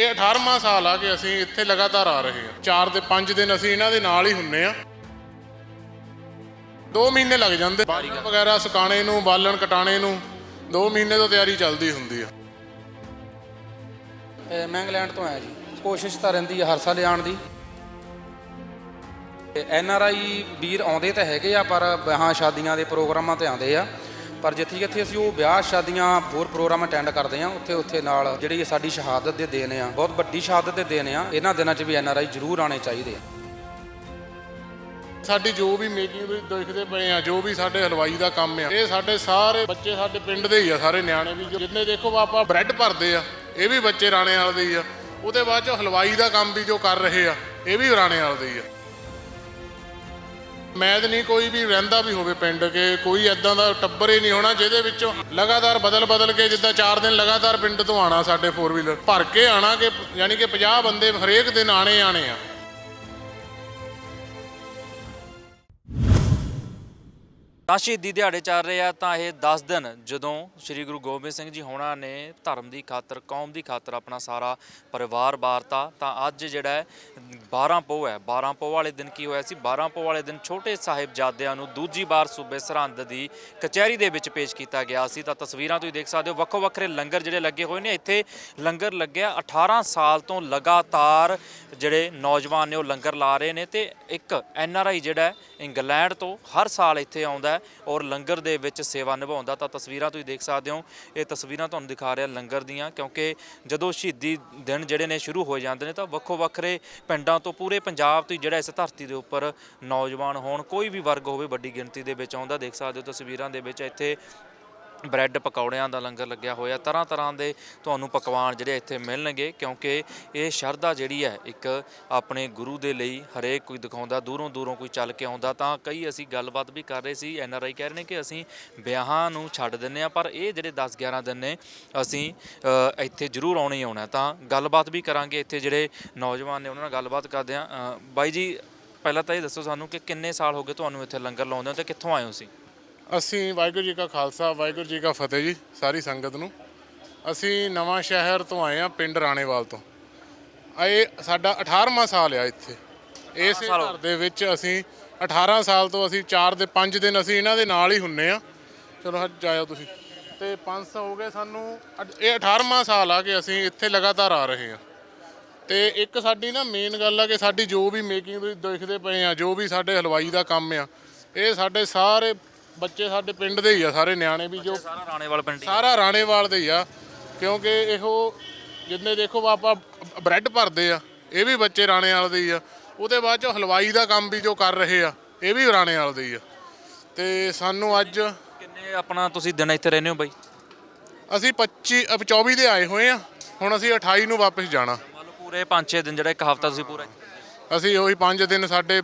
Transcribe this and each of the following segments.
ਇਹ 18ਵਾਂ ਸਾਲ ਆ ਕਿ ਅਸੀਂ ਇੱਥੇ ਲਗਾਤਾਰ ਆ ਰਹੇ ਹਾਂ। 4 ਤੇ 5 ਦਿਨ ਅਸੀਂ ਇਹਨਾਂ ਦੇ ਨਾਲ ਹੀ ਹੁੰਨੇ ਆ 2 ਮਹੀਨੇ ਲੱਗ ਜਾਂਦੇ। ਬਾਲਣ ਵਗੈਰਾ ਸੁਕਾਣੇ ਨੂੰ, ਬਾਲਣ ਕਟਾਣੇ ਨੂੰ 2 ਮਹੀਨੇ ਤੋਂ ਤਿਆਰੀ ਚੱਲਦੀ ਹੁੰਦੀ ਆ। ਮੈਂ ਇੰਗਲੈਂਡ ਤੋਂ ਆਇਆ ਜੀ। ਕੋਸ਼ਿਸ਼ ਤਾਂ ਰਹਿੰਦੀ ਹੈ ਹਰ ਸਾਲ ਆਉਣ ਦੀ। ਐਨ ਆਰ ਆਈ ਵੀਰ ਆਉਂਦੇ ਤਾਂ ਹੈਗੇ ਆ, ਪਰ ਵਿਆਹਾਂ ਸ਼ਾਦੀਆਂ ਦੇ ਪ੍ਰੋਗਰਾਮਾਂ ਤੇ ਆਉਂਦੇ ਆ। ਪਰ ਜਿੱਥੇ ਜਿੱਥੇ ਅਸੀਂ ਉਹ ਵਿਆਹ ਸ਼ਾਦੀਆਂ ਹੋਰ ਪ੍ਰੋਗਰਾਮ ਅਟੈਂਡ ਕਰਦੇ ਆ ਉੱਥੇ ਉੱਥੇ ਨਾਲ ਜਿਹੜੀ ਸਾਡੀ ਸ਼ਹਾਦਤ ਦੇ ਦੇਣ ਆ, ਬਹੁਤ ਵੱਡੀ ਸ਼ਹਾਦਤ ਦੇ ਦੇਣ ਆ, ਇਹਨਾਂ ਦਿਨਾਂ 'ਚ ਵੀ ਐਨ ਆਰ ਆਈ ਜ਼ਰੂਰ ਆਉਣੇ ਚਾਹੀਦੇ ਆ। ਸਾਡੀ ਜੋ ਵੀ ਮੇਕਿੰਗ ਵਿੱਚ ਦੇਖਦੇ ਪਏ ਆ, ਜੋ ਵੀ ਸਾਡੇ ਹਲਵਾਈ ਦਾ ਕੰਮ ਆ, ਇਹ ਸਾਡੇ ਸਾਰੇ ਬੱਚੇ ਸਾਡੇ ਪਿੰਡ ਦੇ ਹੀ ਆ, ਸਾਰੇ ਨਿਆਣੇ ਵੀ ਜਿੰਨੇ ਦੇਖੋ ਆਪਾਂ ਬ੍ਰੈਡ ਭਰਦੇ ਆ, ਇਹ ਵੀ ਬੱਚੇ ਰਾਣੇ ਵਾਲੇ ਦੇ ਹੀ ਆ, ਉਹਦੇ ਬਾਅਦ ਚ ਹਲਵਾਈ ਦਾ ਕੰਮ ਵੀ ਜੋ ਕਰ ਰਹੇ ਆ, ਇਹ ਵੀ ਰਾਣੇ ਵਾਲੇ ਦੇ ਹੀ ਆ। ਮੈਂ ਤਾਂ ਨਹੀਂ, ਕੋਈ ਵੀ ਰਹਿੰਦਾ ਵੀ ਹੋਵੇ ਪਿੰਡ ਕੇ, ਕੋਈ ਐਦਾਂ ਦਾ ਟੱਬਰ ਹੀ ਨਹੀਂ ਹੋਣਾ ਜਿਹਦੇ ਵਿੱਚੋਂ ਲਗਾਤਾਰ ਬਦਲ ਬਦਲ ਕੇ ਜਿੱਦਾਂ 4 ਦਿਨ ਲਗਾਤਾਰ ਪਿੰਡ ਤੋਂ ਆਣਾ ਸਾਡੇ 4 ਵੀਲਰ ਭਰ ਕੇ ਆਣਾ ਕਿ, ਯਾਨੀ ਕਿ 50 ਬੰਦੇ ਹਰੇਕ ਦਿਨ ਆਣੇ ਆਣੇ ਆ। ਤਾਂ ਸ਼ਹੀਦੀ ਦਿਹਾੜੇ ਚੱਲ ਰਹੇ ਆ, ਤਾਂ ਇਹ 10 ਦਿਨ ਜਦੋਂ ਸ੍ਰੀ ਗੁਰੂ ਗੋਬਿੰਦ ਸਿੰਘ ਜੀ ਹੋਣਾ ਨੇ ਧਰਮ ਦੀ ਖਾਤਰ, ਕੌਮ ਦੀ ਖਾਤਰ ਆਪਣਾ ਸਾਰਾ ਪਰਿਵਾਰ ਵਾਰਤਾ, ਤਾਂ ਅੱਜ ਜਿਹੜਾ ਹੈ 12 ਪੋਹ ਹੈ 12 ਪੋਹ ਵਾਲੇ ਦਿਨ ਕੀ ਹੋਇਆ ਸੀ? 12 ਪੋਹ ਵਾਲੇ ਦਿਨ ਛੋਟੇ ਸਾਹਿਬਜ਼ਾਦਿਆਂ ਨੂੰ ਦੂਜੀ ਵਾਰ ਸੂਬੇ ਸਰਹੰਦ ਦੀ ਕਚਹਿਰੀ ਦੇ ਵਿੱਚ ਪੇਸ਼ ਕੀਤਾ ਗਿਆ ਸੀ। ਤਾਂ ਤਸਵੀਰਾਂ ਤੁਸੀਂ ਦੇਖ ਸਕਦੇ ਹੋ, ਵੱਖੋ ਵੱਖਰੇ ਲੰਗਰ ਜਿਹੜੇ ਲੱਗੇ ਹੋਏ ਨੇ, ਇੱਥੇ ਲੰਗਰ ਲੱਗਿਆ। 18 ਸਾਲ ਤੋਂ ਲਗਾਤਾਰ ਜਿਹੜੇ ਨੌਜਵਾਨ ਨੇ ਉਹ ਲੰਗਰ ਲਾ ਰਹੇ ਨੇ ਤੇ ਇੱਕ ਐਨ ਆਰ ਆਈ ਜਿਹੜਾ ਇੰਗਲੈਂਡ ਤੋਂ ਹਰ ਸਾਲ ਇੱਥੇ ਆਉਂਦਾ ਹੈ ਔਰ ਲੰਗਰ ਦੇ ਵਿੱਚ ਸੇਵਾ ਨਿਭਾਉਂਦਾ ਤਾਂ ਤਸਵੀਰਾਂ ਤੁਸੀਂ ਦੇਖ ਸਕਦੇ ਹੋ। ਇਹ ਤਸਵੀਰਾਂ ਤੁਹਾਨੂੰ ਦਿਖਾ ਰਿਹਾ ਲੰਗਰ ਦੀਆਂ, ਕਿਉਂਕਿ ਜਦੋਂ ਸ਼ਹੀਦੀ ਦਿਨ ਜਿਹੜੇ ਨੇ ਸ਼ੁਰੂ ਹੋ ਜਾਂਦੇ ਨੇ ਤਾਂ ਵੱਖੋ ਵੱਖਰੇ ਪਿੰਡਾਂ ਤੋਂ ਪੂਰੇ ਪੰਜਾਬ ਤੋਂ ਹੀ ਜਿਹੜਾ ਇਸ ਧਰਤੀ ਦੇ ਉੱਪਰ ਨੌਜਵਾਨ ਹੋਣ, ਕੋਈ ਵੀ ਵਰਗ ਹੋਵੇ ਵੱਡੀ ਗਿਣਤੀ ਦੇ ਵਿੱਚ ਆਉਂਦਾ, ਦੇਖ ਸਕਦੇ ਹੋ ਤਸਵੀਰਾਂ ਦੇ ਵਿੱਚ ਇੱਥੇ ਬ੍ਰੈਡ ਪਕੌੜਿਆਂ ਦਾ ਲੰਗਰ ਲੱਗਿਆ ਹੋਇਆ। ਤਰ੍ਹਾਂ ਤਰ੍ਹਾਂ ਦੇ ਤੁਹਾਨੂੰ ਪਕਵਾਨ ਜਿਹੜੇ ਇੱਥੇ ਮਿਲਣਗੇ, ਕਿਉਂਕਿ ਇਹ ਸ਼ਰਧਾ ਜਿਹੜੀ ਹੈ, ਇੱਕ ਆਪਣੇ ਗੁਰੂ ਦੇ ਲਈ ਹਰੇਕ ਕੋਈ ਦਿਖਾਉਂਦਾ, ਦੂਰੋਂ ਦੂਰੋਂ ਕੋਈ ਚੱਲ ਕੇ ਆਉਂਦਾ। ਤਾਂ ਕਈ ਅਸੀਂ ਗੱਲਬਾਤ ਵੀ ਕਰ ਰਹੇ ਸੀ, ਐਨ ਆਰ ਆਈ ਕਹਿ ਰਹੇ ਨੇ ਕਿ ਅਸੀਂ ਵਿਆਹਾਂ ਨੂੰ ਛੱਡ ਦਿੰਨੇ ਆ ਪਰ ਇਹ ਜਿਹੜੇ 10 11 ਦਿਨ ਨੇ, ਅਸੀਂ ਇੱਥੇ ਜ਼ਰੂਰ ਆਉਣੇ ਹੀ ਆਉਣਾ। ਤਾਂ ਗੱਲਬਾਤ ਵੀ ਕਰਾਂਗੇ ਇੱਥੇ ਜਿਹੜੇ ਨੌਜਵਾਨ ਨੇ, ਉਹਨਾਂ ਨਾਲ ਗੱਲਬਾਤ ਕਰਦੇ ਆ ਬਾਈ ਜੀ, ਪਹਿਲਾਂ ਤਾਂ ਇਹ ਦੱਸੋ ਸਾਨੂੰ ਕਿ ਕਿੰਨੇ ਸਾਲ ਹੋ ਗਏ ਤੁਹਾਨੂੰ ਇੱਥੇ ਲੰਗਰ ਲਾਉਂਦੇ ਹੋ ਤੇ ਕਿੱਥੋਂ ਆਏ ਹੋ ਸੀ ਅਸੀਂ ਵਾਹਿਗੁਰੂ ਜੀ ਕਾ ਖਾਲਸਾ ਵਾਹਿਗੁਰੂ ਜੀ ਕਾ ਫਤਿਹ ਜੀ ਸਾਰੀ ਸੰਗਤ ਨੂੰ। ਅਸੀਂ ਨਵਾਂ ਸ਼ਹਿਰ ਤੋਂ ਆਏ ਆ ਪਿੰਡ ਰਾਣੇਵਾਲ ਤੋਂ। ਇਹ ਸਾਡਾ 18ਵਾਂ ਸਾਲ ਆ ਇੱਥੇ। ਇਸੇ ਘਰ ਦੇ ਵਿੱਚ ਅਸੀਂ 18 ਸਾਲ ਤੋਂ ਅਸੀਂ 4 ਦੇ 5 ਦਿਨ ਅਸੀਂ ਇਹਨਾਂ ਦੇ ਨਾਲ ਹੀ ਹੁੰਨੇ ਆ ਚਲੋ ਹੱਜ ਜਾਇਓ ਤੁਸੀਂ। ਤੇ 500 ਹੋ ਗਏ ਸਾਨੂੰ। ਇਹ 18ਵਾਂ ਸਾਲ ਆ ਕਿ ਅਸੀਂ ਇੱਥੇ ਲਗਾਤਾਰ ਆ ਰਹੇ ਆ ਤੇ ਇੱਕ ਸਾਡੀ ਨਾ ਮੇਨ ਗੱਲ ਆ ਕਿ ਸਾਡੀ ਜੋ ਵੀ ਮੇਕਿੰਗ ਤੁਸੀਂ ਦੇਖਦੇ ਪਏ ਆ ਜੋ ਵੀ ਸਾਡੇ ਹਲਵਾਈ ਦਾ ਕੰਮ ਆ ਇਹ ਸਾਡੇ ਸਾਰੇ ਬੱਚੇ ਸਾਡੇ ਪਿੰਡ ਦੇ ਹੀ ਆ ਸਾਰੇ ਨਿਆਣੇ ਵੀ ਜੋ ਸਾਰਾ ਰਾਣੇਵਾਲ ਪਿੰਡ। ਸਾਰਾ ਰਾਣੇਵਾਲ ਦੇ ਹੀ ਆ ਕਿਉਂਕਿ ਇਹੋ ਜਿੰਨੇ ਦੇਖੋ ਆਪਾਂ ਬ੍ਰੈਡ ਭਰਦੇ ਆ ਇਹ ਵੀ ਬੱਚੇ ਰਾਣੇਵਾਲ ਦੇ ਹੀ ਆ। ਉਹਦੇ ਬਾਅਦ ਚ ਹਲਵਾਈ ਦਾ ਕੰਮ ਵੀ ਜੋ ਕਰ ਰਹੇ ਆ ਇਹ ਵੀ ਰਾਣੇਵਾਲ ਦੇ ਹੀ ਆ। ਤੇ ਸਾਨੂੰ ਅੱਜ ਕਿੰਨੇ ਆਪਣਾ ਤੁਸੀਂ ਦਿਨ ਇੱਥੇ ਰਹਿੰਦੇ ਹੋ ਬਾਈ? ਅਸੀਂ 25 ਅਹ 24 ਦੇ ਆਏ ਹੋਏ ਆ ਹੁਣ ਅਸੀਂ 28 ਨੂੰ ਵਾਪਸ ਜਾਣਾ। ਮੰਨ ਲਓ ਪੂਰੇ 5-6 ਦਿਨ ਜਿਹੜਾ ਇੱਕ ਹਫਤਾ ਤੁਸੀਂ ਪੂਰਾ ਇੱਥੇ। ਅਸੀਂ ਉਹੀ 5 ਦਿਨ ਸਾਡੇ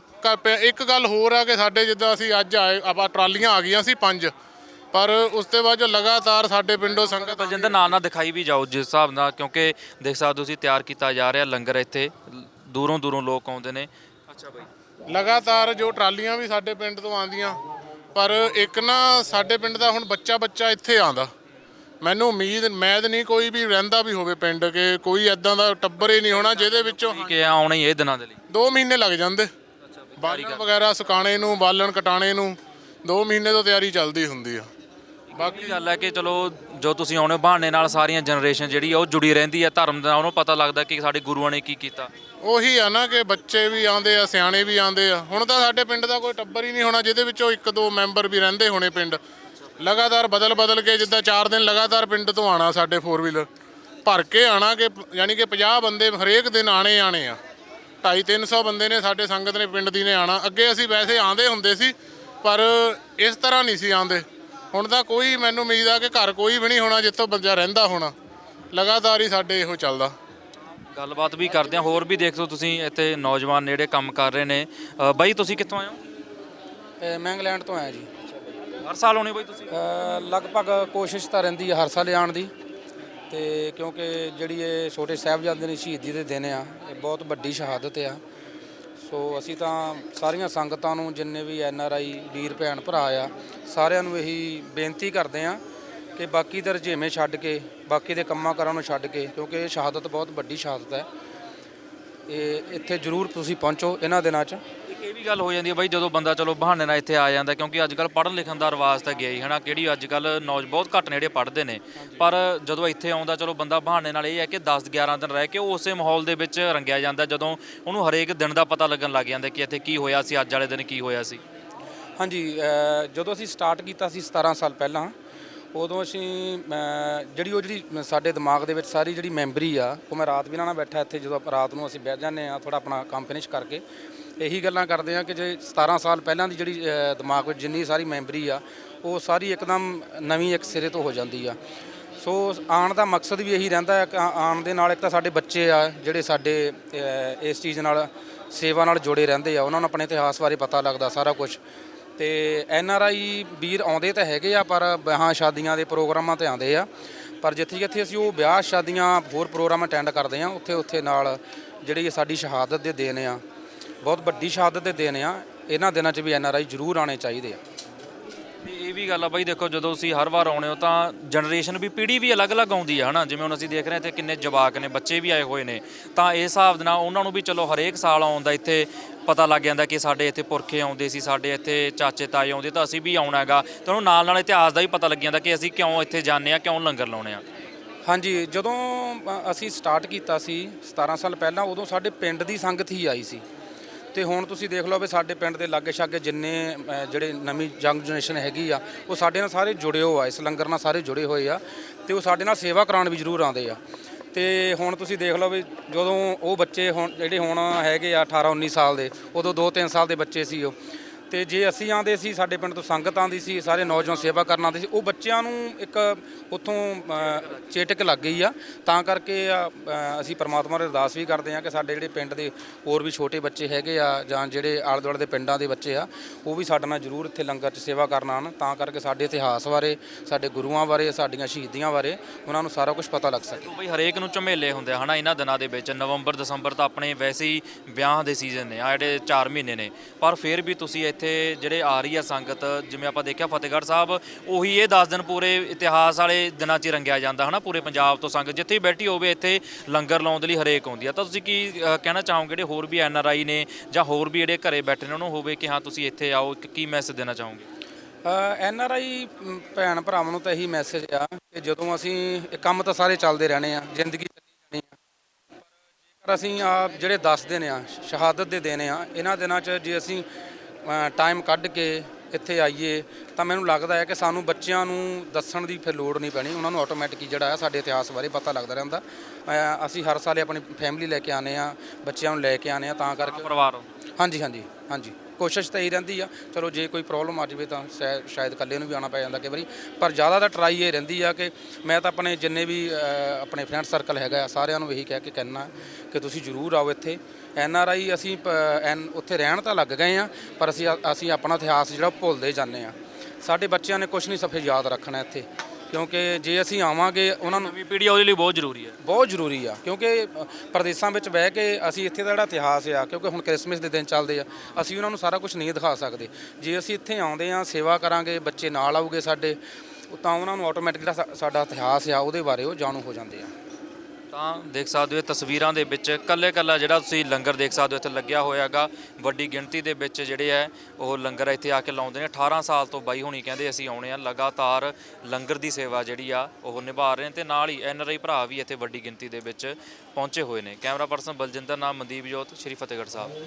ਇੱਕ ਗੱਲ ਹੋਰ ਆ ਕਿ ਸਾਡੇ ਜਿੱਦਾਂ ਅਸੀਂ ਅੱਜ ਆਏ ਆਪਾਂ ਟਰਾਲੀਆਂ ਆ ਗਈਆਂ ਸੀ ਪੰਜ। ਪਰ ਉਸ ਤੋਂ ਬਾਅਦ ਜੋ ਲਗਾਤਾਰ ਸਾਡੇ ਪਿੰਡੋਂ ਸੰਗਤ ਬਲਜਿੰਦਰ ਨਾਲ ਨਾਲ ਦਿਖਾਈ ਵੀ ਜਾਓ ਜਿਸ ਹਿਸਾਬ ਨਾਲ ਕਿਉਂਕਿ ਦੇਖ ਸਕਦੇ ਤੁਸੀਂ ਤਿਆਰ ਕੀਤਾ ਜਾ ਰਿਹਾ ਲੰਗਰ ਇੱਥੇ। ਦੂਰੋਂ ਦੂਰੋਂ ਲੋਕ ਆਉਂਦੇ ਨੇ। ਅੱਛਾ ਬਾਈ। ਲਗਾਤਾਰ ਜੋ ਟਰਾਲੀਆਂ ਵੀ ਸਾਡੇ ਪਿੰਡ ਤੋਂ ਆਉਂਦੀਆਂ ਪਰ ਇੱਕ ਨਾ ਸਾਡੇ ਪਿੰਡ ਦਾ ਹੁਣ ਬੱਚਾ ਬੱਚਾ ਇੱਥੇ ਆਂਦਾ ਮੈਨੂੰ ਉਮੀਦ ਮੈਦ ਨਹੀਂ ਕੋਈ ਵੀ ਰਹਿੰਦਾ ਵੀ ਹੋਵੇ ਪਿੰਡ ਕੇ ਕੋਈ ਐਦਾਂ ਦਾ ਟੱਬਰ ਹੀ ਨਹੀਂ ਹੋਣਾ ਜਿਹਦੇ ਵਿੱਚੋਂ ਹੈ ਆਉਣਾ ਹੀ ਇਹ ਦਿਨਾਂ ਦੇ ਲਈ। 2 ਮਹੀਨੇ ਲੱਗ ਜਾਂਦੇ। ਬਾਲਣ ਵਗੈਰਾ ਸੁਕਾਣੇ ਨੂੰ ਬਾਲਣ ਕਟਾਣੇ ਨੂੰ 2 ਮਹੀਨੇ ਤੋਂ ਤਿਆਰੀ ਚੱਲਦੀ ਹੁੰਦੀ ਆ। ਬਾਕੀ ਗੱਲ ਹੈ ਕਿ ਚਲੋ ਜੋ ਤੁਸੀਂ ਆਉਣੇ ਬਹਾਨੇ ਨਾਲ ਸਾਰੀਆਂ ਜਨਰੇਸ਼ਨ ਜਿਹੜੀ ਆ ਉਹ ਜੁੜੀ ਰਹਿੰਦੀ ਹੈ ਧਰਮ ਦੇ ਉਹਨੂੰ ਪਤਾ ਲੱਗਦਾ ਕਿ ਸਾਡੇ ਗੁਰੂਆਂ ਨੇ ਕੀ ਕੀਤਾ। ਉਹੀ ਆ ਨਾ ਕਿ ਬੱਚੇ ਵੀ ਆਉਂਦੇ ਆ ਸਿਆਣੇ ਵੀ ਆਉਂਦੇ ਆ। ਹੁਣ ਤਾਂ ਸਾਡੇ ਪਿੰਡ ਦਾ ਕੋਈ ਟੱਬਰ ਹੀ ਨਹੀਂ ਹੋਣਾ ਜਿਹਦੇ ਵਿੱਚੋਂ ਇੱਕ ਦੋ ਮੈਂਬਰ ਵੀ ਰਹਿੰਦੇ ਹੋਣੇ ਪਿੰਡ। ਲਗਾਤਾਰ ਬਦਲ ਬਦਲ ਕੇ ਜਿੱਦਾਂ 4 ਦਿਨ ਲਗਾਤਾਰ ਪਿੰਡ ਤੋਂ ਆਣਾ ਸਾਡੇ 4 ਵੀਲਰ ਭਰ ਕੇ ਆਣਾ ਕਿ ਯਾਨੀ ਕਿ 50 ਬੰਦੇ ਹਰੇਕ ਦਿਨ ਆਣੇ ਆਣੇ ਆ। 250 300 ਬੰਦੇ ਨੇ ਸਾਡੇ ਸੰਗਤ ਨੇ ਪਿੰਡ ਦੀ ਨੇ ਆਣਾ ਅੱਗੇ ਅਸੀਂ ਵੈਸੇ ਆਂਦੇ ਹੁੰਦੇ ਸੀ ਪਰ ਇਸ ਤਰ੍ਹਾਂ ਨਹੀਂ ਸੀ ਆਂਦੇ ਹੁਣ ਤਾਂ ਕੋਈ ਮੈਨੂੰ ਉਮੀਦ ਆ ਕਿ ਘਰ ਕੋਈ ਵੀ ਨਹੀਂ ਹੋਣਾ ਜਿੱਥੋਂ ਬੰਦਾ ਰਹਿੰਦਾ ਹੋਣਾ। ਲਗਾਤਾਰ ਹੀ ਸਾਡੇ ਇਹੋ ਚੱਲਦਾ। ਗੱਲਬਾਤ ਵੀ ਕਰਦੇ ਹਾਂ। ਹੋਰ ਵੀ ਦੇਖ ਲਓ ਤੁਸੀਂ ਇੱਥੇ ਨੌਜਵਾਨ ਨੇੜੇ ਕੰਮ ਕਰ ਰਹੇ ਨੇ। ਬਾਈ ਤੁਸੀਂ ਕਿੱਥੋਂ ਆਏ ਹੋ? ਮੈਂ ਇੰਗਲੈਂਡ ਤੋਂ ਆਇਆ ਜੀ। ਹਰ ਸਾਲ ਆਉਣੇ ਬਾਈ ਤੁਸੀਂ? ਅ, ਲਗਭਗ ਕੋਸ਼ਿਸ਼ ਤਾਂ ਰਹਿੰਦੀ ਹੈ ਹਰ ਸਾਲ ਆਉਣ ਦੀ। ਤੇ ਕਿਉਂਕਿ ਜਿਹੜੀ ਇਹ ਛੋਟੇ ਸਾਹਿਬਜ਼ਾਦੇ ਨੇ ਸ਼ਹੀਦੀ ਦੇ ਦਿਨ ਆ ਇਹ ਬਹੁਤ ਵੱਡੀ ਸ਼ਹਾਦਤ ਆ। ਸੋ ਅਸੀਂ ਤਾਂ ਸਾਰੀਆਂ ਸੰਗਤਾਂ ਨੂੰ ਜਿੰਨੇ ਵੀ ਐਨ ਆਰ ਆਈ ਵੀਰ ਭੈਣ ਭਰਾ ਆ ਸਾਰਿਆਂ ਨੂੰ ਇਹੀ ਬੇਨਤੀ ਕਰਦੇ ਆ ਕਿ ਬਾਕੀ ਦੇ ਰੁਝੇਵੇਂ ਛੱਡ ਕੇ ਬਾਕੀ ਦੇ ਕੰਮਾਂ ਕਾਰਾਂ ਨੂੰ ਛੱਡ ਕੇ ਕਿਉਂਕਿ ਇਹ ਸ਼ਹਾਦਤ ਬਹੁਤ ਵੱਡੀ ਸ਼ਹਾਦਤ ਹੈ। ਇਹ ਇੱਥੇ ਜ਼ਰੂਰ ਤੁਸੀਂ ਪਹੁੰਚੋ ਇਹਨਾਂ ਦਿਨਾਂ 'ਚ। ਗੱਲ ਹੋ ਜਾਂਦੀ ਹੈ ਬਾਈ ਜਦੋਂ ਬੰਦਾ ਚਲੋ ਬਹਾਨੇ ਨਾਲ ਇੱਥੇ ਆ ਜਾਂਦਾ ਕਿਉਂਕਿ ਅੱਜ ਕੱਲ ਪੜ੍ਹਨ ਲਿਖਣ ਦਾ ਰਿਵਾਜ ਤਾਂ ਗਿਆ ਹੀ ਹਨਾ? ਕਿਹੜੀ ਅੱਜ ਕੱਲ ਨੌਜ ਬਹੁਤ ਘੱਟ ਨੇ ਜਿਹੜੇ ਪੜ੍ਹਦੇ ਨੇ। ਪਰ ਜਦੋਂ ਇੱਥੇ ਆਉਂਦਾ ਚਲੋ ਬੰਦਾ ਬਹਾਨੇ ਨਾਲ ਇਹ ਹੈ ਕਿ 10 11 ਦਿਨ ਰਹਿ ਕੇ ਉਹ ਉਸੇ ਮਾਹੌਲ ਦੇ ਵਿੱਚ ਰੰਗਿਆ ਜਾਂਦਾ ਜਦੋਂ ਉਹਨੂੰ ਹਰੇਕ ਦਿਨ ਦਾ ਪਤਾ ਲੱਗਣ ਲੱਗ ਜਾਂਦਾ ਕਿ ਇੱਥੇ ਕੀ ਹੋਇਆ ਸੀ ਅੱਜ ਵਾਲੇ ਦਿਨ ਕੀ ਹੋਇਆ ਸੀ। ਹਾਂਜੀ ਜਦੋਂ ਅਸੀਂ ਸਟਾਰਟ ਕੀਤਾ ਸੀ 17 ਸਾਲ ਪਹਿਲਾਂ ਉਦੋਂ ਅਸੀਂ ਜਿਹੜੀ ਉਹ ਜਿਹੜੀ ਸਾਡੇ ਦਿਮਾਗ ਦੇ ਵਿੱਚ ਸਾਰੀ ਜਿਹੜੀ ਮੈਮਰੀ ਆ ਉਹ ਮੈਂ ਰਾਤ ਵੀ ਨਾਲ ਬੈਠਾ ਇੱਥੇ ਜਦੋਂ ਆਪਾਂ ਰਾਤ ਨੂੰ ਅਸੀਂ ਬਹਿ ਜਾਂਦੇ ਆ ਥੋੜਾ ਆਪਣਾ ਕੰਮ ਫਿਨਿਸ਼ ਕਰਕੇ ਇਹੀ ਗੱਲਾਂ ਕਰਦੇ ਆ ਕਿ ਜੇ 17 ਸਾਲ ਪਹਿਲਾਂ ਦੀ ਜਿਹੜੀ ਅ, ਦਿਮਾਗ ਵਿੱਚ ਜਿੰਨੀ ਸਾਰੀ ਮੈਮਰੀ ਆ ਉਹ ਸਾਰੀ ਇੱਕਦਮ ਨਵੀਂ ਇੱਕ ਸਿਰੇ ਤੋਂ ਹੋ ਜਾਂਦੀ ਆ। ਸੋ ਆਉਣ ਦਾ ਮਕਸਦ ਵੀ ਇਹੀ ਰਹਿੰਦਾ ਹੈ ਕਿ ਆ- ਆਉਣ ਦੇ ਨਾਲ ਇੱਕ ਤਾਂ ਸਾਡੇ ਬੱਚੇ ਆ ਜਿਹੜੇ ਸਾਡੇ ਅ, ਇਸ ਚੀਜ਼ ਨਾਲ ਸੇਵਾ ਨਾਲ ਜੁੜੇ ਰਹਿੰਦੇ ਆ ਉਹਨਾਂ ਨੂੰ ਆਪਣੇ ਇਤਿਹਾਸ ਬਾਰੇ ਪਤਾ ਲੱਗਦਾ ਸਾਰਾ ਕੁਝ ਤੇ ਐਨ ਆਰ ਆਈ ਵੀਰ ਆਉਂਦੇ ਤਾਂ ਹੈਗੇ ਆ ਪਰ ਵਿਆਹਾਂ ਸ਼ਾਦੀਆਂ ਦੇ ਪ੍ਰੋਗਰਾਮਾਂ ਤੇ ਆਉਂਦੇ ਆ। ਪਰ ਜਿੱਥੇ ਜਿੱਥੇ ਅਸੀਂ ਉਹ ਵਿਆਹ ਸ਼ਾਦੀਆਂ ਹੋਰ ਪ੍ਰੋਗਰਾਮ ਅਟੈਂਡ ਕਰਦੇ ਆ ਉੱਥੇ ਉੱਥੇ ਨਾਲ ਜਿਹੜੀ ਸਾਡੀ ਸ਼ਹਾਦਤ ਦੇ ਦੇਣ ਆ ਬਹੁਤ ਵੱਡੀ ਸ਼ਹਾਦਤ ਦੇ ਦੇਣ ਆ। ਇਹਨਾਂ ਦਿਨਾਂ 'ਚ ਵੀ ਐਨ ਆਰ ਆਈ ਜ਼ਰੂਰ ਆਉਣੇ ਚਾਹੀਦੇ ਆ। ਤੇ ਇਹ ਵੀ ਗੱਲ ਆ ਬਾਈ ਦੇਖੋ ਜਦੋਂ ਤੁਸੀਂ ਹਰ ਵਾਰ ਆਉਣੇ ਹੋ ਤਾਂ ਜਨਰੇਸ਼ਨ ਵੀ ਪੀੜ੍ਹੀ ਵੀ ਅਲੱਗ-ਅਲੱਗ ਆਉਂਦੀ ਹੈ ਹਨਾ? ਜਿਵੇਂ ਹੁਣ ਅਸੀਂ ਦੇਖ ਰਹੇ ਹਾਂ ਇੱਥੇ ਕਿੰਨੇ ਜਵਾਕ ਨੇ ਬੱਚੇ ਵੀ ਆਏ ਹੋਏ ਨੇ। ਤਾਂ ਇਸ ਹਿਸਾਬ ਦੇ ਨਾਲ ਉਹਨਾਂ ਨੂੰ ਵੀ ਚਲੋ ਹਰੇਕ ਸਾਲ ਆਉਂਦਾ ਇੱਥੇ ਪਤਾ ਲੱਗ ਜਾਂਦਾ ਕਿ ਸਾਡੇ ਇੱਥੇ ਪੁਰਖੇ ਆਉਂਦੇ ਸੀ ਸਾਡੇ ਇੱਥੇ ਚਾਚੇ ਤਾਏ ਆਉਂਦੇ ਤਾਂ ਅਸੀਂ ਵੀ ਆਉਣਾ ਹੈਗਾ। ਤੇ ਉਹਨੂੰ ਨਾਲ ਨਾਲ ਇਤਿਹਾਸ ਦਾ ਵੀ ਪਤਾ ਲੱਗ ਜਾਂਦਾ ਕਿ ਅਸੀਂ ਕਿਉਂ ਇੱਥੇ ਜਾਂਦੇ ਆ ਕਿਉਂ ਲੰਗਰ ਲਾਉਣੇ ਆ ਹਾਂਜੀ ਜਦੋਂ ਅ, ਅਸੀਂ ਸਟਾਰਟ ਕੀਤਾ ਸੀ 17 ਸਾਲ ਪਹਿਲਾਂ ਉਦੋਂ ਸਾਡੇ ਪਿੰਡ ਦੀ ਸੰਗਤ ਹੀ ਆਈ ਸੀ। ਤੇ ਹੁਣ ਤੁਸੀਂ ਦੇਖ ਲਓ ਵੀ ਸਾਡੇ ਪਿੰਡ ਦੇ ਲਾਗੇ ਛਾਗੇ ਜਿੰਨੇ ਅ, ਜਿਹੜੇ ਨਵੀਂ ਯੰਗ ਜਨਰੇਸ਼ਨ ਹੈਗੀ ਆ ਉਹ ਸਾਡੇ ਨਾਲ ਸਾਰੇ ਜੁੜੇ ਹੋ ਆ ਇਸ ਲੰਗਰ ਨਾਲ ਸਾਰੇ ਜੁੜੇ ਹੋਏ ਆ ਤੇ ਉਹ ਸਾਡੇ ਨਾਲ ਸੇਵਾ ਕਰਾਉਣ ਵੀ ਜ਼ਰੂਰ ਆਉਂਦੇ ਆ। ਤੇ ਹੁਣ ਤੁਸੀਂ ਦੇਖ ਲਓ ਵੀ ਜਦੋਂ ਉਹ ਬੱਚੇ ਹੁਣ ਜਿਹੜੇ ਹੁਣ ਹੈਗੇ ਆ 18 19 ਸਾਲ ਦੇ ਉਦੋਂ 2-3 ਸਾਲ ਦੇ ਬੱਚੇ ਸੀ ਉਹ। ਤੇ ਜੇ ਅਸੀਂ ਆਂਦੇ ਸੀ, ਸਾਡੇ ਪਿੰਡ ਤੋਂ ਸੰਗਤ ਆਂਦੀ ਸੀ, ਸਾਰੇ ਨੌਜਵਾਨ ਸੇਵਾ ਕਰਨ ਆਉਂਦੇ ਸੀ, ਉਹ ਬੱਚਿਆਂ ਨੂੰ ਇੱਕ ਉੱਥੋਂ ਚੇਟਕ ਲੱਗ ਗਈ ਆ। ਤਾਂ ਕਰਕੇ ਅਸੀਂ ਪਰਮਾਤਮਾ ਦੇ ਅਰਦਾਸ ਵੀ ਕਰਦੇ ਆ ਕਿ ਸਾਡੇ ਜਿਹੜੇ ਪਿੰਡ ਦੇ ਹੋਰ ਵੀ ਛੋਟੇ ਬੱਚੇ ਹੈਗੇ ਆ, ਜਾਂ ਜਿਹੜੇ ਆਲੇ ਦੁਆਲੇ ਦੇ ਪਿੰਡਾਂ ਦੇ ਬੱਚੇ ਆ, ਉਹ ਵੀ ਸਾਡੇ ਨਾਲ ਜ਼ਰੂਰ ਇੱਥੇ ਲੰਗਰ 'ਚ ਸੇਵਾ ਕਰਨ ਆਉਣ। ਤਾਂ ਕਰਕੇ ਸਾਡੇ ਇਤਿਹਾਸ ਬਾਰੇ, ਸਾਡੇ ਗੁਰੂਆਂ ਬਾਰੇ, ਸਾਡੀਆਂ ਸ਼ਹੀਦੀਆਂ ਬਾਰੇ, ਉਹਨਾਂ ਨੂੰ ਸਾਰਾ ਕੁਝ ਪਤਾ ਲੱਗ ਸਕੇ। ਬਈ ਹਰੇਕ ਨੂੰ ਝਮੇਲੇ ਹੁੰਦੇ ਆ, ਹਨਾ, ਇਹਨਾਂ ਦਿਨਾਂ ਦੇ ਵਿੱਚ, ਨਵੰਬਰ, ਦਸੰਬਰ ਤਾਂ ਆਪਣੇ ਵੈਸੇ ਹੀ ਵਿਆਹ ਦੇ ਸੀਜ਼ਨ ਨੇ, ਆ ਜਿਹੜੇ 4 ਮਹੀਨੇ ਨੇ। ਪਰ ਫਿਰ ਵੀ ਤੁਸੀਂ ਇੱਥੇ ਜਿਹੜੇ ਆ ਰਹੀ ਆ ਸੰਗਤ, ਜਿਵੇਂ ਆਪਾਂ ਦੇਖਿਆ ਫਤਿਹਗੜ੍ਹ ਸਾਹਿਬ, ਉਹੀ ਇਹ 10 ਦਿਨ ਪੂਰੇ ਇਤਿਹਾਸ ਵਾਲੇ ਦਿਨਾਂ 'ਚ ਹੀ ਰੰਗਿਆ ਜਾਂਦਾ, ਹਨਾ? ਪੂਰੇ ਪੰਜਾਬ ਤੋਂ ਸੰਗਤ, ਜਿੱਥੇ ਬੈਠੀ ਹੋਵੇ, ਇੱਥੇ ਲੰਗਰ ਲਾਉਣ ਦੇ ਲਈ ਹਰੇਕ ਆਉਂਦੀ ਆ। ਤਾਂ ਤੁਸੀਂ ਕੀ ਕਹਿਣਾ ਚਾਹੋਗੇ? ਜਿਹੜੇ ਹੋਰ ਵੀ ਐਨ ਆਰ ਆਈ ਨੇ ਜਾਂ ਹੋਰ ਵੀ ਜਿਹੜੇ ਘਰੇ ਬੈਠੇ ਨੇ, ਉਹਨਾਂ ਨੂੰ ਹੋਵੇ ਕਿ ਹਾਂ, ਤੁਸੀਂ ਇੱਥੇ ਆਓ ਕੀ ਮੈਸੇਜ ਦੇਣਾ ਚਾਹੋਗੇ? ਐਨ ਆਰ ਆਈ ਭੈਣ ਭਰਾਵਾਂ ਨੂੰ ਤਾਂ ਇਹੀ ਮੈਸੇਜ ਆ ਕਿ ਜਦੋਂ ਅਸੀਂ, ਇਹ ਕੰਮ ਤਾਂ ਸਾਰੇ ਚੱਲਦੇ ਰਹਿਣੇ ਆ, ਜ਼ਿੰਦਗੀ ਚੱਲੀ ਜਾਣੀ ਆ। ਪਰ ਜੇਕਰ ਅਸੀਂ ਆ ਜਿਹੜੇ 10 ਦਿਨ ਆ, ਸ਼ਹਾਦਤ ਦੇ ਦਿਨ ਆ, ਇਹਨਾਂ ਦਿਨਾਂ 'ਚ ਜੇ ਅਸੀਂ ਟਾਈਮ ਕੱਢ ਕੇ ਇੱਥੇ ਆਈਏ ਤਾਂ ਮੈਨੂੰ ਲੱਗਦਾ ਹੈ ਕਿ ਸਾਨੂੰ ਬੱਚਿਆਂ ਨੂੰ ਦੱਸਣ ਦੀ ਫਿਰ ਲੋੜ ਨਹੀਂ ਪੈਣੀ। ਉਹਨਾਂ ਨੂੰ ਆਟੋਮੈਟਿਕ ਹੀ ਜਿਹੜਾ ਹੈ ਸਾਡੇ ਇਤਿਹਾਸ ਬਾਰੇ ਪਤਾ ਲੱਗਦਾ ਰਹਿੰਦਾ। ਅਸੀਂ ਹਰ ਸਾਲ ਆਪਣੀ ਫੈਮਿਲੀ ਲੈ ਕੇ ਆਨੇ ਆ ਬੱਚਿਆਂ ਨੂੰ ਲੈ ਕੇ ਆਨੇ ਆ ਤਾਂ ਕਰਕੇ ਪਰਿਵਾਰ ਹਾਂਜੀ ਹਾਂਜੀ ਹਾਂਜੀ। ਕੋਸ਼ਿਸ਼ ਤਾਂ ਇਹੀ ਰਹਿੰਦੀ ਆ, ਚਲੋ ਜੇ ਕੋਈ ਪ੍ਰੋਬਲਮ ਆ ਜਾਵੇ ਤਾਂ ਸ਼ਾਇਦ ਸ਼ਾਇਦ ਇਕੱਲੇ ਨੂੰ ਵੀ ਆਉਣਾ ਪੈ ਜਾਂਦਾ ਕਈ ਵਾਰੀ। ਪਰ ਜ਼ਿਆਦਾ ਤਾਂ ਟਰਾਈ ਇਹ ਰਹਿੰਦੀ ਆ ਕਿ ਮੈਂ ਤਾਂ ਆਪਣੇ ਜਿੰਨੇ ਵੀ ਆਪਣੇ ਫਰੈਂਡ ਸਰਕਲ ਹੈਗਾ ਆ, ਸਾਰਿਆਂ ਨੂੰ ਇਹੀ ਕਹਿ ਕੇ ਕਹਿਣਾ ਕਿ ਤੁਸੀਂ ਜ਼ਰੂਰ ਆਓ ਇੱਥੇ। ਐਨ ਆਰ ਆਈ ਅਸੀਂ ਪ- ਐਨ ਉੱਥੇ ਰਹਿਣ ਤਾਂ ਲੱਗ ਗਏ ਆ, ਪਰ ਅਸੀਂ ਅਸੀਂ ਆਪਣਾ ਇਤਿਹਾਸ ਜਿਹੜਾ ਭੁੱਲਦੇ ਜਾਂਦੇ ਆ। ਸਾਡੇ ਬੱਚਿਆਂ ਨੇ ਕੁਝ ਨਹੀਂ ਸਫੇ ਯਾਦ ਰੱਖਣਾ ਇੱਥੇ। ਕਿਉਂਕਿ ਜੇ ਅਸੀਂ ਆਵਾਂਗੇ ਉਹਨਾਂ ਨੂੰ ਨਵੀਂ ਪੀੜ੍ਹੀ ਉਹਦੇ ਲਈ ਬਹੁਤ ਜ਼ਰੂਰੀ ਹੈ। ਬਹੁਤ ਜ਼ਰੂਰੀ ਆ ਕਿਉਂਕਿ ਪ੍ਰਦੇਸ਼ਾਂ ਵਿੱਚ ਬਹਿ ਕੇ ਅਸੀਂ ਇੱਥੇ ਦਾ ਜਿਹੜਾ ਇਤਿਹਾਸ ਆ ਕਿਉਂਕਿ ਹੁਣ ਕ੍ਰਿਸਮਸ ਦੇ ਦਿਨ ਚੱਲਦੇ ਆ ਅਸੀਂ ਉਹਨਾਂ ਨੂੰ ਸਾਰਾ ਕੁਝ ਨਹੀਂ ਦਿਖਾ ਸਕਦੇ। ਜੇ ਅਸੀਂ ਇੱਥੇ ਆਉਂਦੇ ਆ ਸੇਵਾ ਕਰਾਂਗੇ ਬੱਚੇ ਨਾਲ ਆਉਗੇ ਸਾਡੇ ਤਾਂ ਉਹਨਾਂ ਨੂੰ ਆਟੋਮੈਟਿਕ ਜਿਹੜਾ ਸਾ- ਸਾਡਾ ਇਤਿਹਾਸ ਆ ਉਹਦੇ ਬਾਰੇ ਉਹ ਜਾਣੂ ਹੋ ਜਾਂਦੇ ਆ। ਤਾਂ ਦੇਖ ਸਕਦੇ ਹੋ ਇਹ ਤਸਵੀਰਾਂ ਦੇ ਵਿੱਚ ਕੱਲੇ ਕੱਲਾ ਜਿਹੜਾ ਤੁਸੀਂ ਲੰਗਰ ਦੇਖ ਸਕਦੇ ਹੋ, ਇੱਥੇ ਲੱਗਿਆ ਹੋਇਆਗਾ। ਵੱਡੀ ਗਿਣਤੀ ਦੇ ਵਿੱਚ ਜਿਹੜੇ ਹੈ, ਉਹ ਲੰਗਰ ਇੱਥੇ ਆ ਕੇ ਲਾਉਂਦੇ ਨੇ। 18 ਸਾਲ ਤੋਂ ਬਾਈ ਹੋਣੀ ਕਹਿੰਦੇ ਅਸੀਂ ਆਉਣੇ ਆ। ਲਗਾਤਾਰ ਲੰਗਰ ਦੀ ਸੇਵਾ ਜਿਹੜੀ ਆ, ਉਹ ਨਿਭਾ ਰਹੇ ਨੇ ਤੇ ਨਾਲ ਹੀ ਐਨ ਆਰ ਆਈ ਭਰਾ ਵੀ ਇੱਥੇ ਵੱਡੀ ਗਿਣਤੀ ਦੇ ਵਿੱਚ ਪਹੁੰਚੇ ਹੋਏ ਨੇ। ਕੈਮਰਾ ਪਰਸਨ ਬਲਜਿੰਦਰ, ਨਾਮ ਮਨਦੀਪ ਜੋਤ, ਸ਼੍ਰੀ ਫਤਿਹਗੜ੍ਹ ਸਾਹਿਬ।